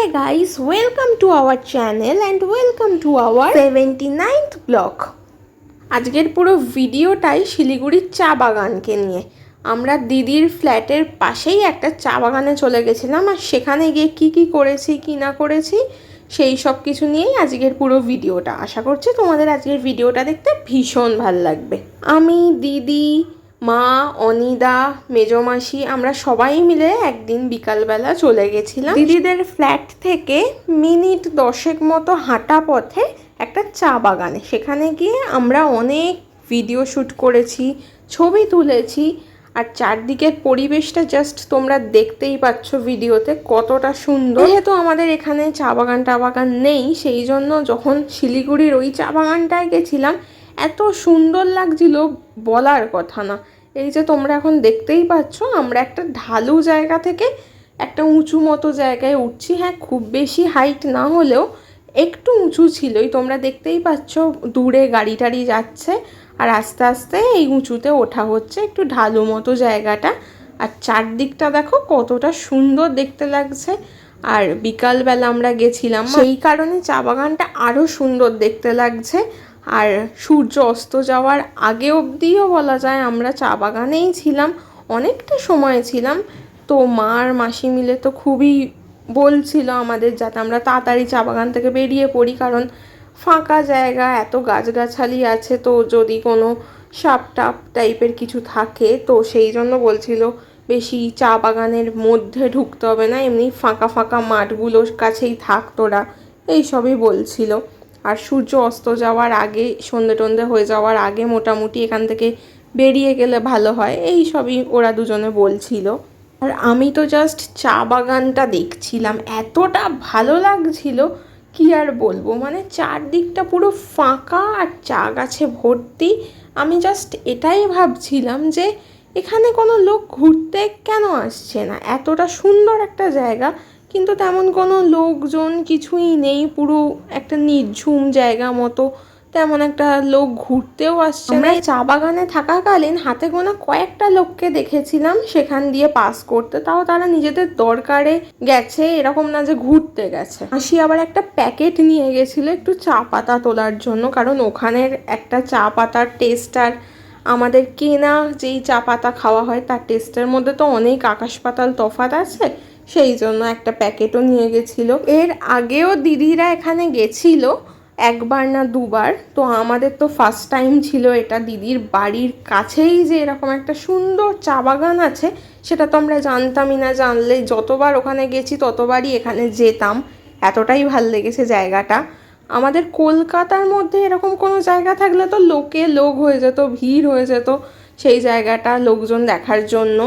Hey guys, welcome to our channel and welcome to our 79th vlog. আজকের পুরো ভিডিওটাই শিলিগুড়ির চা বাগানকে নিয়ে। আমরা দিদির ফ্ল্যাটের পাশেই একটা চা বাগানে চলে গেছিলাম আর সেখানে গিয়ে কি কি করেছি কি না করেছি সেই সব কিছু নিয়েই আজকের পুরো ভিডিওটা। আশা করছি তোমাদের আজকের ভিডিওটা দেখতে ভীষণ ভালো লাগবে। আমি দিদি মা, অনিদা, মেজমাসি, আমরা সবাই মিলে একদিন বিকালবেলা চলে গেছিলাম। দিদিদের ফ্ল্যাট থেকে মিনিট দশেক মতো হাঁটা পথে একটা চা বাগানে। সেখানে গিয়ে আমরা অনেক ভিডিও শ্যুট করেছি, ছবি তুলেছি, আর চারদিকের পরিবেশটা জাস্ট তোমরা দেখতেই পাচ্ছ ভিডিওতে কতটা সুন্দর। যেহেতু আমাদের এখানে চা বাগান টা বাগান নেই, সেই জন্য যখন শিলিগুড়ির ওই চা বাগানটায় গেছিলাম, এত সুন্দর লাগছিল বলার কথা না। এই যে তোমরা এখন দেখতেই পাচ্ছ, আমরা একটা ঢালু জায়গা থেকে একটা উঁচু মতো জায়গায় উঠছি। হ্যাঁ খুব বেশি হাইট না হলেও একটু উঁচু ছিলই। তোমরা দেখতেই পাচ্ছ, দূরে গাড়ি টাড়ি যাচ্ছে আর আস্তে আস্তে এই উঁচুতে ওঠা হচ্ছে একটু ঢালু মতো জায়গাটা। আর চারদিকটা দেখো কতটা সুন্দর দেখতে লাগছে। আর বিকালবেলা আমরা গেছিলাম, সেই কারণে চা বাগানটা আরও সুন্দর দেখতে লাগছে। আর সূর্য অস্ত যাওয়ার আগে অবধিও বলা যায় আমরা চা বাগানেই ছিলাম, অনেকটা সময় ছিলাম। তো মা আর মাসি মিলে তো খুবই বলছিল আমাদের যাতে আমরা তাড়াতাড়ি চা বাগান থেকে বেরিয়ে পড়ি, কারণ ফাঁকা জায়গা, এত গাছগাছালি আছে, তো যদি কোনো সাপ টাপ টাইপের কিছু থাকে, তো সেই জন্য বলছিল বেশি চা বাগানের মধ্যে ঢুকতে হবে না, এমনি ফাঁকা ফাঁকা মাঠগুলোর কাছেই থাক তোরা, এইসবই বলছিল। আর সূর্য অস্ত যাওয়ার আগে, সন্ধে টন্ধে হয়ে যাওয়ার আগে মোটামুটি এখান থেকে বেরিয়ে গেলে ভালো হয়। এই সবই ওরা দুজনে বলছিল। আর আমি তো জাস্ট চা বাগানটা দেখছিলাম। এতটা ভালো লাগছিল, কি আর বলব? মানে চারদিকটা পুরো ফাঁকা আর চা গাছে ভর্তি। আমি জাস্ট এটাই ভাবছিলাম যে, এখানে কোনো লোক ঘুরতে কেন আসছে না? এতটা সুন্দর একটা জায়গা। কিন্তু তেমন কোনো লোকজন কিছুই নেই, পুরো একটা নির্ঝুম জায়গা মতো। তেমন একটা লোক ঘুরতেও আসছে না। চা বাগানে থাকাকালীন হাতে গোনা কয়েকটা লোককে দেখেছিলাম সেখান দিয়ে পাস করতে। তাও তারা নিজেদের দরকারে গেছে, এরকম না যে ঘুরতে গেছে। আসি আবার একটা প্যাকেট নিয়ে গেছিল একটু চা পাতা তোলার জন্য, কারণ ওখানের একটা চা পাতার টেস্ট আর আমাদের কেনা যেই চা পাতা খাওয়া হয়, তার টেস্টের মধ্যে তো অনেক আকাশ পাতাল তফাৎ আছে। সেই জন্য একটা প্যাকেটও নিয়ে গেছিল। এর আগেও দিদিরা এখানে গেছিল একবার না দুবার। তো আমাদের তো ফার্স্ট টাইম ছিল এটা দিদির বাড়ির কাছেই যে এরকম একটা সুন্দর চা বাগান আছে, সেটা তো আমরা জানতামই না। জানলে যতবার ওখানে গেছি ততবারই এখানে যেতাম। এতটাই ভালো লেগেছে জায়গাটা। আমাদের কলকাতার মধ্যে এরকম কোনো জায়গা থাকলে তো লোকে লোক হয়ে যেত, ভিড় হয়ে যেত সেই জায়গাটা লোকজন দেখার জন্য।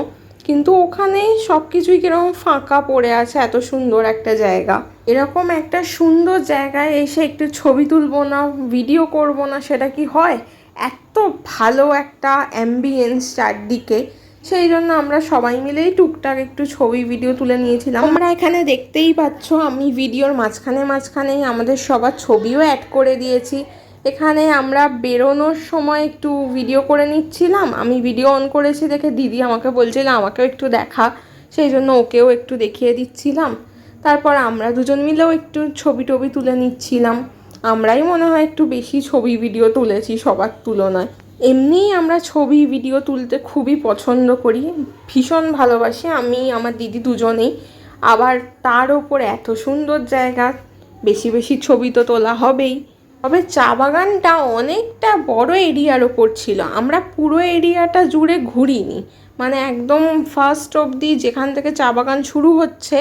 কিন্তু ওখানে সব কিছুই কীরকম ফাঁকা পড়ে আছে, এত সুন্দর একটা জায়গা। এরকম একটা সুন্দর জায়গায় এসে একটু ছবি তুলবো না ভিডিও করব না, সেটা কি হয়? এত ভালো একটা অ্যাম্বিয়েন্স চারদিকে। সেই জন্য আমরা সবাই মিলেই টুকটাক একটু ছবি ভিডিও তুলে নিয়েছিলাম। আমরা এখানে দেখতেই পাচ্ছ, আমি ভিডিওর মাঝখানে মাঝখানেই আমাদের সবার ছবিও অ্যাড করে দিয়েছি। এখানে আমরা বেরোনোর সময় একটু ভিডিও করে নিচ্ছিলাম। আমি ভিডিও অন করেছি দেখে দিদি আমাকে বলছিল আমাকেও একটু দেখা। সেই জন্য ওকেও একটু দেখিয়ে দিচ্ছিলাম। তারপর আমরা দুজন মিলেও একটু ছবি টবি তুলে নিচ্ছিলাম। আমরাই মনে হয় একটু বেশি ছবি ভিডিও তুলেছি সবার তুলনায়। এমনিই আমরা ছবি ভিডিও তুলতে খুবই পছন্দ করি। ভীষণ ভালোবাসি আমি, আমার দিদি দুজনেই। আবার তার ওপর এত সুন্দর জায়গা, বেশি বেশি ছবি তো তোলা হবেই। তবে চা বাগানটা অনেকটা বড় এরিয়ার ওপর ছিল। আমরা পুরো এরিয়াটা জুড়ে ঘুরিনি। মানে একদম ফার্স্ট অবধি যেখান থেকে চা বাগান শুরু হচ্ছে,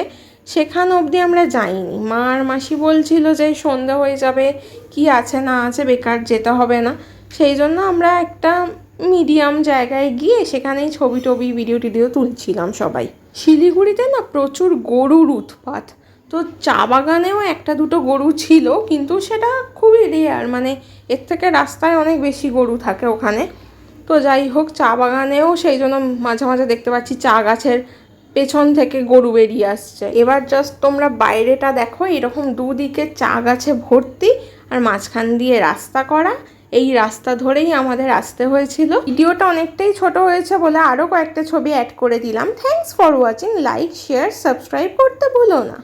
সেখান অবধি আমরা যাইনি। মা আর মাসি বলছিল যে সন্ধ্যা হয়ে যাবে, কি আছে না আছে বেকার যেতে হবে না। সেই জন্য আমরা একটা মিডিয়াম জায়গায় গিয়ে সেখানেই ছবি টবি ভিডিও টিডিও তুলছিলাম সবাই। শিলিগুড়িতে না প্রচুর গরুর উৎপাত। তো চা বাগানেও একটা দুটো গরু ছিল, কিন্তু সেটা খুবই রেয়ার মানে এর থেকে রাস্তায় অনেক বেশি গরু থাকে ওখানে। তো যাই হোক, চা বাগানেও সেই জন্য মাঝে মাঝে দেখতে পাচ্ছি চা গাছের পেছন থেকে গরু বেরিয়ে আসছে। এবার জাস্ট তোমরা বাইরেটা দেখো, এরকম দুদিকে চা গাছে ভর্তি আর মাঝখান দিয়ে রাস্তা করা। এই রাস্তা ধরেই আমাদের আসতে হয়েছিল। ভিডিওটা অনেকটাই ছোট হয়েছে বলে আরও কয়েকটা ছবি অ্যাড করে দিলাম। Thanks for watching like share subscribe করতে ভুলো না।